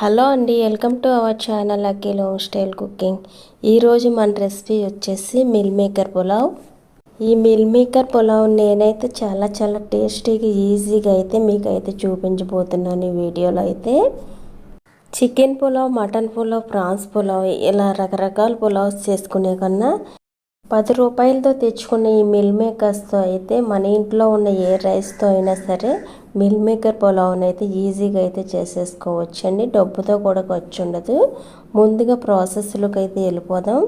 Hello అండి welcome to our channel Akhil home style cooking. ఈరోజు మన రెసిపీ వచ్చేసి మిల్ మేకర్ పులావ్. ఈ మిల్ మేకర్ పులావ్ నేనైతే చాలా చాలా టేస్టీగా ఈజీగా అయితే మీకు అయితే చూపించబోతున్నాను ఈ వీడియోలో అయితే. Chicken pulao mutton pulao prawns pulao ఇలా రకరకాల పులావ్స్ చేసుకునే కన్నా పది రూపాయలతో తెచ్చుకున్న ఈ మిల్ మేకర్స్తో అయితే మన ఇంట్లో ఉన్న ఏ రైస్తో అయినా సరే మిల్ మేకర్ పులావ్ని అయితే ఈజీగా అయితే చేసేసుకోవచ్చు అండి. డబ్బుతో కూడా ఖర్చు ఉండదు ముందుగా ప్రాసెస్లోకి అయితే వెళ్ళిపోదాం.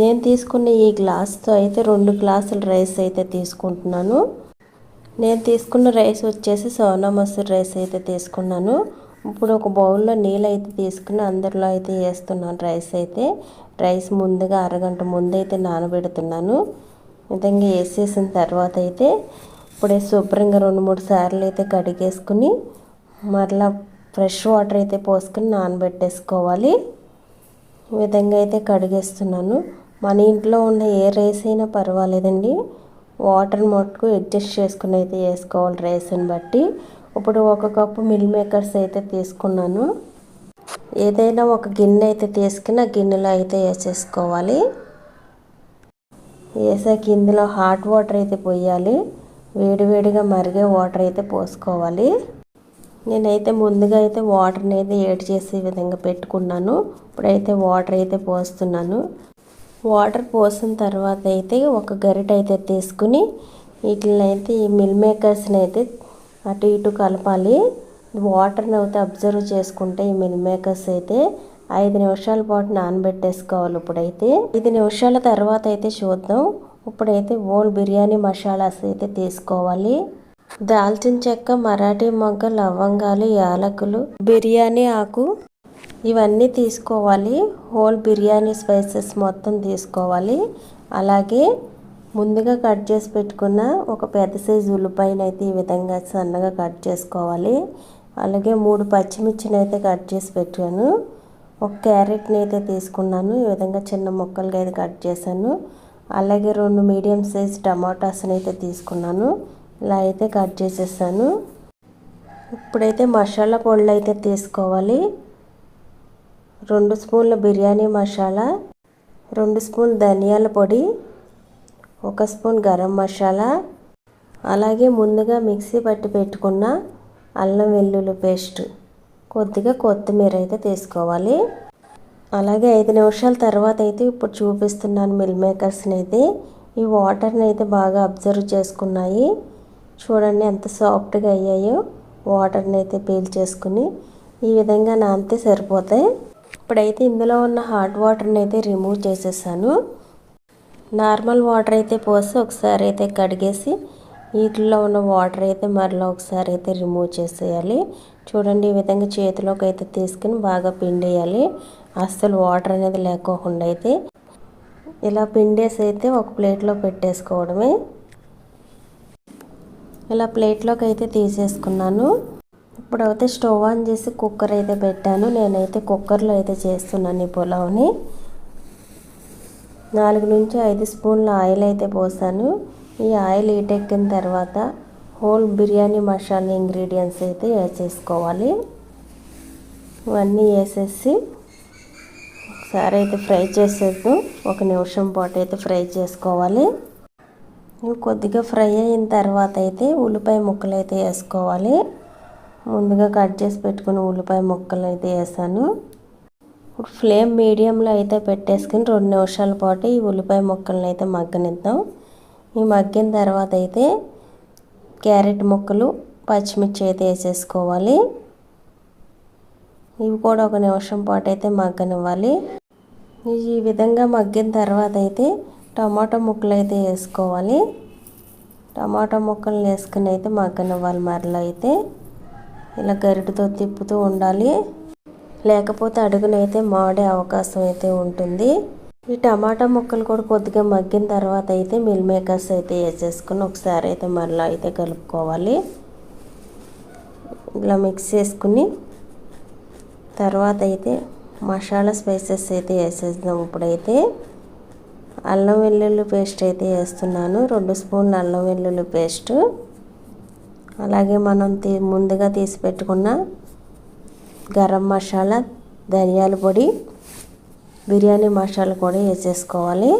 నేను తీసుకున్న ఈ గ్లాస్తో అయితే రెండు గ్లాసుల రైస్ అయితే తీసుకుంటున్నాను. నేను తీసుకున్న రైస్ వచ్చేసి సోనా మసూర్ రైస్ అయితే తీసుకున్నాను. ఇప్పుడు ఒక బౌల్లో నీళ్ళు అయితే తీసుకుని అందరిలో అయితే వేస్తున్నాను రైస్ అయితే. రైస్ ముందుగా అరగంట ముందు అయితే నానబెడుతున్నాను. విధంగా వేసేసిన తర్వాత అయితే ఇప్పుడే శుభ్రంగా రెండు మూడు సార్లు అయితే కడిగేసుకుని మరలా ఫ్రెష్ వాటర్ అయితే పోసుకుని నానబెట్టేసుకోవాలి. ఈ విధంగా అయితే కడిగేస్తున్నాను. మన ఇంట్లో ఉన్న ఏ రైస్ అయినా పర్వాలేదండి. వాటర్ మట్టుకు అడ్జస్ట్ చేసుకుని అయితే వేసుకోవాలి రైస్ని బట్టి. ఇప్పుడు ఒక కప్పు మిల్ మేకర్స్ అయితే తీసుకున్నాను. ఏదైనా ఒక గిన్నె అయితే తీసుకుని ఆ గిన్నెలో అయితే వేసేసుకోవాలి. వేసాక ఇందులో హాట్ వాటర్ అయితే పోయాలి. వేడివేడిగా మరిగే వాటర్ అయితే పోసుకోవాలి. నేనైతే ముందుగా అయితే వాటర్ని అయితే ఏడ్ చేసే విధంగా పెట్టుకున్నాను. ఇప్పుడైతే వాటర్ అయితే పోస్తున్నాను. వాటర్ పోసిన తర్వాత అయితే ఒక గరిట అయితే తీసుకుని వీటిని అయితే ఈ మిల్ మేకర్స్ని అయితే అటు ఇటు కలపాలి. వాటర్ని అయితే అబ్జర్వ్ చేసుకుంటే ఈ మిల్ మేకర్స్ అయితే ఐదు నిమిషాల పాటు నానబెట్టేసుకోవాలి ఇప్పుడైతే. ఐదు నిమిషాల తర్వాత అయితే చూద్దాం. ఇప్పుడైతే ఓల్ బిర్యానీ మసాలాస్ అయితే తీసుకోవాలి. దాల్చిన చెక్క మరాఠీ మొగ్గ లవంగాలు యాలకులు బిర్యానీ ఆకు ఇవన్నీ తీసుకోవాలి. హోల్ బిర్యానీ స్పైసెస్ మొత్తం తీసుకోవాలి. అలాగే ముందుగా కట్ చేసి పెట్టుకున్న ఒక పెద్ద సైజు ఉల్లిపాయను అయితే ఈ విధంగా సన్నగా కట్ చేసుకోవాలి. అలాగే మూడు పచ్చిమిర్చిని అయితే కట్ చేసి పెట్టాను. ఒక క్యారెట్ని అయితే తీసుకున్నాను. ఈ విధంగా చిన్న ముక్కలుగా అయితే కట్ చేశాను. అలాగే రెండు మీడియం సైజ్ టమాటాస్ని అయితే తీసుకున్నాను. ఇలా అయితే కట్ చేసేసాను. ఇప్పుడైతే మసాలా పొడులు అయితే తీసుకోవాలి. రెండు స్పూన్ల బిర్యానీ మసాలా రెండు స్పూన్ ధనియాల పొడి ఒక స్పూన్ గరం మసాలా అలాగే ముందుగా మిక్సీ పట్టి పెట్టుకున్న అల్లం వెల్లుల్లి పేస్ట్ కొద్దిగా కొత్తిమీర అయితే తీసుకోవాలి. అలాగే ఐదు నిమిషాల తర్వాత అయితే ఇప్పుడు చూపిస్తున్నాను మిల్ మేకర్స్ని అయితే. ఈ వాటర్ని అయితే బాగా అబ్జర్వ్ చేసుకున్నాయి. చూడండి ఎంత సాఫ్ట్గా అయ్యాయో వాటర్ని అయితే పీల్ చేసుకుని. ఈ విధంగా నానితే సరిపోతాయి. ఇప్పుడైతే ఇందులో ఉన్న హాట్ వాటర్ని అయితే రిమూవ్ చేసేసాను. నార్మల్ వాటర్ అయితే పోసి ఒకసారి అయితే కడిగేసి వీటిలో ఉన్న వాటర్ అయితే మరలా ఒకసారి అయితే రిమూవ్ చేసేయాలి. చూడండి ఈ విధంగా చేతిలోకి అయితే తీసుకుని బాగా పిండేయాలి. అస్సలు వాటర్ అనేది లేకోకుండా అయితే ఇలా పిండేసి అయితే ఒక ప్లేట్లో పెట్టేసుకోవడమే. ఇలా ప్లేట్లోకి అయితే తీసేసుకున్నాను. ఇప్పుడైతే స్టవ్ ఆన్ చేసి కుక్కర్ అయితే పెట్టాను. నేనైతే కుక్కర్లో అయితే చేస్తున్నాను ఈ పులావ్ని. నాలుగు నుంచి ఐదు స్పూన్ల ఆయిల్ అయితే పోసాను. ఈ ఆయిల్ ఈటెక్కిన తర్వాత హోల్ బిర్యానీ మసాలా ఇంగ్రీడియంట్స్ అయితే వేసేసుకోవాలి ఇవన్నీ వేసేసి ఒకసారి అయితే ఫ్రై చేసేద్దాం. ఒక నిమిషం పాటు అయితే ఫ్రై చేసుకోవాలి. ఇవి కొద్దిగా ఫ్రై అయిన తర్వాత అయితే ఉల్లిపాయ ముక్కలు అయితే వేసుకోవాలి. ముందుగా కట్ చేసి పెట్టుకుని ఉల్లిపాయ ముక్కలు అయితే వేసాను. ఇప్పుడు ఫ్లేమ్ మీడియంలో అయితే పెట్టేసుకుని రెండు నిమిషాల పాటు ఈ ఉల్లిపాయ ముక్కలను అయితే మగ్గనిద్దాం. ఈ మగ్గిన తర్వాత అయితే క్యారెట్ ముక్కలు పచ్చిమిర్చి అయితే వేసేసుకోవాలి. ఇవి కూడా ఒక నిమిషం పాటు అయితే మగ్గనివ్వాలి. ఈ విధంగా మగ్గిన తర్వాత అయితే టమాటా ముక్కలు అయితే వేసుకోవాలి. టమాటా ముక్కలు వేసుకుని అయితే మగ్గనివ్వాలి మరలా అయితే. ఇలా గరిటతో తిప్పుతూ ఉండాలి. లేకపోతే అడుగునైతే మాడే అవకాశం అయితే ఉంటుంది. ఈ టమాటా ముక్కలు కూడా కొద్దిగా మగ్గిన తర్వాత అయితే మిల్ మేకర్స్ అయితే వేసేసుకుని ఒకసారి అయితే మరలా అయితే కలుపుకోవాలి. ఇలా మిక్స్ చేసుకుని తర్వాత అయితే మసాలా స్పైసెస్ అయితే వేసేద్దాం. ఇప్పుడైతే అల్లం వెల్లుల్లి పేస్ట్ అయితే వేస్తున్నాను. రెండు స్పూన్ల అల్లం వెల్లుల్లి పేస్ట్. అలాగే మనం తీ ముందుగా తీసి పెట్టుకున్న గరం మసాలా ధనియాల పొడి బిర్యానీ మసాలా కూడా వేసేసుకోవాలి.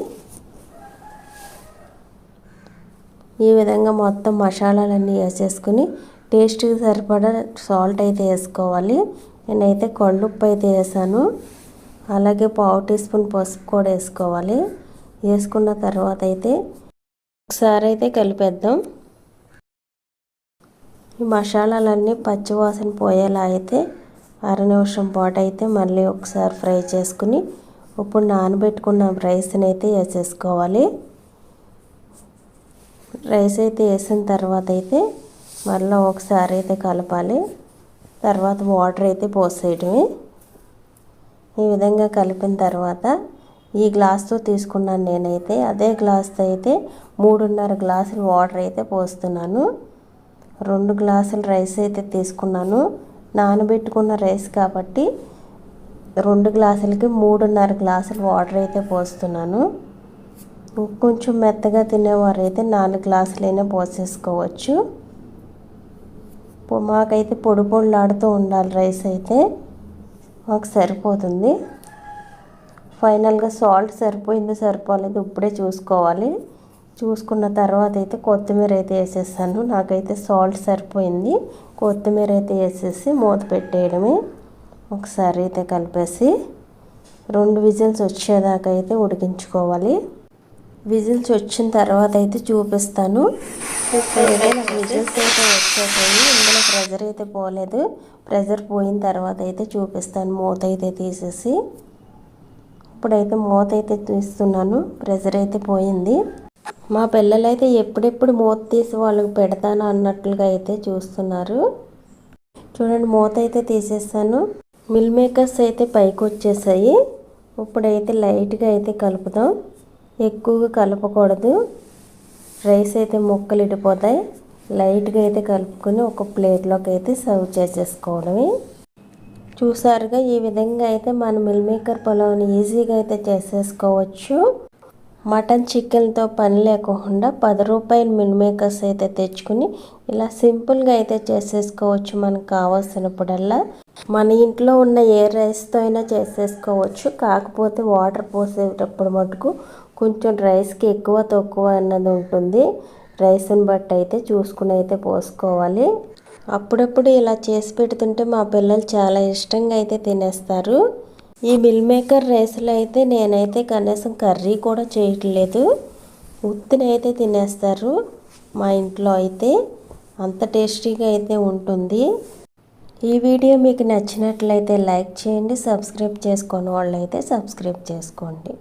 ఈ విధంగా మొత్తం మసాలాలన్నీ వేసేసుకుని టేస్ట్కి సరిపడా సాల్ట్ అయితే వేసుకోవాలి. నేనైతే కళ్ళుప్పు అయితే వేసాను అలాగే పావు టీ స్పూన్ పసుపు కూడా వేసుకోవాలి. వేసుకున్న తర్వాత అయితే ఒకసారి అయితే కలిపేద్దాం. ఈ మసాలాలన్నీ పచ్చివాసన పోయేలా అయితే అర నిమిషం పాటు అయితే మళ్ళీ ఒకసారి ఫ్రై చేసుకుని ఇప్పుడు నానబెట్టుకున్న రైస్ని అయితే వేసేసుకోవాలి. రైస్ అయితే వేసిన తర్వాత అయితే మళ్ళీ ఒకసారి అయితే కలపాలి. తర్వాత వాటర్ అయితే పోసేయటమే ఈ విధంగా కలిపిన తర్వాత ఈ గ్లాస్తో తీసుకున్నాను నేనైతే. అదే గ్లాస్తో అయితే మూడున్నర గ్లాసులు వాటర్ అయితే పోస్తున్నాను. రెండు గ్లాసులు రైస్ అయితే తీసుకున్నాను. నానబెట్టుకున్న రైస్ కాబట్టి రెండు గ్లాసులకి మూడున్నర గ్లాసులు వాటర్ అయితే పోస్తున్నాను. కొంచెం మెత్తగా తినేవారు అయితే నాలుగు గ్లాసులైనా పోసేసుకోవచ్చు. మాకైతే పొడి పొడిలాడుతూ ఉండాలి రైస్ అయితే. మాకు సరిపోతుంది. ఫైనల్గా సాల్ట్ సరిపోయిందో సరిపోలేదు ఇప్పుడే చూసుకోవాలి. చూసుకున్న తర్వాత అయితే కొత్తిమీర అయితే వేసేసాను నాకైతే సాల్ట్ సరిపోయింది. కొత్తిమీర అయితే వేసేసి మూత పెట్టేయడమే. ఒకసారి అయితే కలిపేసి రెండు విజిల్స్ వచ్చేదాకా అయితే ఉడికించుకోవాలి. విజిల్స్ వచ్చిన తర్వాత అయితే చూపిస్తాను. విజిల్స్ అయితే వచ్చేసాయి. ఇందులో ప్రెజర్ అయితే పోలేదు. ప్రెజర్ పోయిన తర్వాత అయితే చూపిస్తాను. మూత అయితే తీసేసి. ఇప్పుడైతే మూత అయితే తీస్తున్నాను. ప్రెజర్ అయితే పోయింది. మా పిల్లలు అయితే ఎప్పుడెప్పుడు మూత తీసి వాళ్ళకి పెడతాను అన్నట్లుగా అయితే చూస్తున్నారు. చూడండి మూత అయితే తీసేస్తాను మిల్ మేకర్స్ అయితే పైకి వచ్చేసాయి. ఇప్పుడైతే లైట్గా అయితే కలుపుదాం. ఎక్కువగా కలపకూడదు. రైస్ అయితే ముక్కలు ఇడిపోతాయి లైట్గా అయితే కలుపుకొని ఒక ప్లేట్లోకి అయితే సర్వ్ చేసేసుకోవడమే. చూసారుగా ఈ విధంగా అయితే మన మిల్ మేకర్ పొలాన్ని ఈజీగా అయితే చేసేసుకోవచ్చు. మటన్ చికెన్తో పని లేకుండా పది రూపాయల మిల్మేకర్స్ అయితే తెచ్చుకుని ఇలా సింపుల్గా అయితే చేసేసుకోవచ్చు మనకు కావాల్సినప్పుడల్లా. మన ఇంట్లో ఉన్న ఏ రైస్తో అయినా చేసేసుకోవచ్చు. కాకపోతే వాటర్ పోసేటప్పుడు మటుకు కొంచెం రైస్కి ఎక్కువ తక్కువ అన్నది ఉంటుంది. రైస్ని బట్టి అయితే చూసుకుని అయితే పోసుకోవాలి. అప్పుడప్పుడు ఇలా చేసి పెడుతుంటే మా పిల్లలు చాలా ఇష్టంగా అయితే తినేస్తారు. ఈ మిల్ మేకర్ రైస్లో అయితే నేనైతే కనీసం కర్రీ కూడా చేయట్లేదు. ఉత్తినైతే తినేస్తారు. మా ఇంట్లో అయితే అంత టేస్టీగా అయితే ఉంటుంది. ఈ వీడియో మీకు నచ్చినట్లయితే లైక్ చేయండి సబ్స్క్రైబ్ చేసుకోని వాళ్ళైతే సబ్స్క్రైబ్ చేసుకోండి.